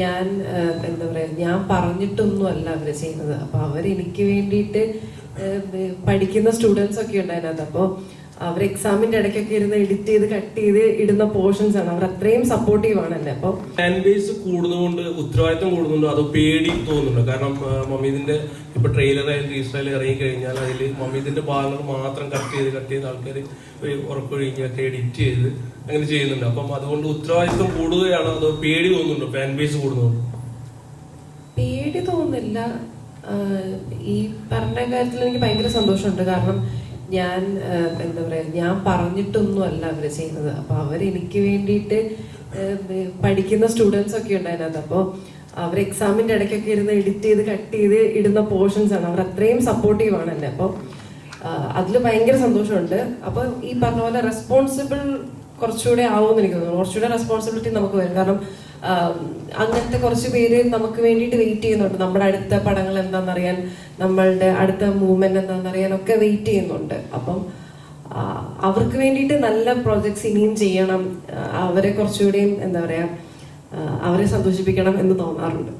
ഞാൻ എന്താ പറയാ ഞാൻ പറഞ്ഞിട്ടൊന്നും അല്ല അവർ ചെയ്യുന്നത്. അപ്പൊ അവരെനിക്ക് വേണ്ടിയിട്ട് പഠിക്കുന്ന സ്റ്റുഡൻസ് ഒക്കെ ഉണ്ട് അപ്പോൾ അവർ എക്സാമിന്റെ ഇടയ്ക്കൊക്കെ ഇരുന്ന് എഡിറ്റ് ചെയ്ത് കട്ട് ചെയ്ത് ഇടുന്ന പോർഷൻസ് ആണ്. അവർ അത്രയും സപ്പോർട്ടീവ് ആണ് എന്നെ. അപ്പോൾ ഫാൻ ബേസ് കൂടുന്നതുകൊണ്ട് ഉത്തരവാദിത്തം കൂടുന്നുണ്ടോ അതോ പേടി തോന്നുന്നുണ്ടോ. കാരണം മമ്മീദിന്റെ ഇപ്പൊ ട്രെയിലർ ആയാലും റീസ്റ്റൈൽ ഇറങ്ങി കഴിഞ്ഞാൽ അതിൽ മമ്മീദിന്റെ ഭാഗങ്ങൾ മാത്രം കട്ട് ചെയ്ത് കട്ട് ചെയ്ത് ആൾക്കാർ ഉറക്കൊഴിഞ്ഞൊക്കെ എഡിറ്റ് ചെയ്ത് അങ്ങനെ ചെയ്യുന്നുണ്ട്. അപ്പം അതുകൊണ്ട് ഉത്തരവാദിത്തം കൂടുകയാണോ. അതോ പേടി തോന്നുന്നുണ്ടോ ഫാൻ ബേസ് കൂടുന്നുണ്ടോ പേടി തോന്നുന്നില്ല. ഈ പറഞ്ഞ കാര്യത്തിൽ എനിക്ക് ഭയങ്കര സന്തോഷമുണ്ട്. കാരണം ഞാൻ എന്താ പറയാ ഞാൻ പറഞ്ഞിട്ടൊന്നും അല്ല അവർ ചെയ്യുന്നത്. അപ്പൊ അവർ എനിക്ക് വേണ്ടിയിട്ട് പഠിക്കുന്ന സ്റ്റുഡൻസ് ഒക്കെ ഉണ്ട് അതിനകത്ത് അപ്പോൾ അവർ എക്സാമിന്റെ ഇടയ്ക്കൊക്കെ ഇരുന്ന് എഡിറ്റ് ചെയ്ത് കട്ട് ചെയ്ത് ഇടുന്ന പോർഷൻസ് ആണ്. അവർ അത്രയും സപ്പോർട്ടീവ് ആണ് എന്നെ. അപ്പോൾ അതിൽ ഭയങ്കര സന്തോഷമുണ്ട്. അപ്പൊ ഈ പറഞ്ഞ പോലെ റെസ്പോൺസിബിൾ കുറച്ചുകൂടെ ആവുമെന്ന് എനിക്ക് തോന്നുന്നു. കുറച്ചുകൂടെ റെസ്പോൺസിബിലിറ്റി നമുക്ക് വരും. കാരണം അങ്ങനത്തെ കുറച്ച് പേര് നമുക്ക് വേണ്ടിയിട്ട് വെയിറ്റ് ചെയ്യുന്നുണ്ട്. നമ്മുടെ അടുത്ത പടങ്ങൾ എന്താണെന്നറിയാൻ നമ്മളുടെ അടുത്ത മൂവ്മെന്റ് എന്താണെന്നറിയാൻ ഒക്കെ വെയിറ്റ് ചെയ്യുന്നുണ്ട്. അപ്പം അവർക്ക് വേണ്ടിയിട്ട് നല്ല പ്രോജക്ട്സ് ഇനിയും ചെയ്യണം. അവരെ കുറച്ചുകൂടിയും എന്താ പറയാ അവരെ സന്തോഷിപ്പിക്കണം എന്ന് തോന്നാറുണ്ട്.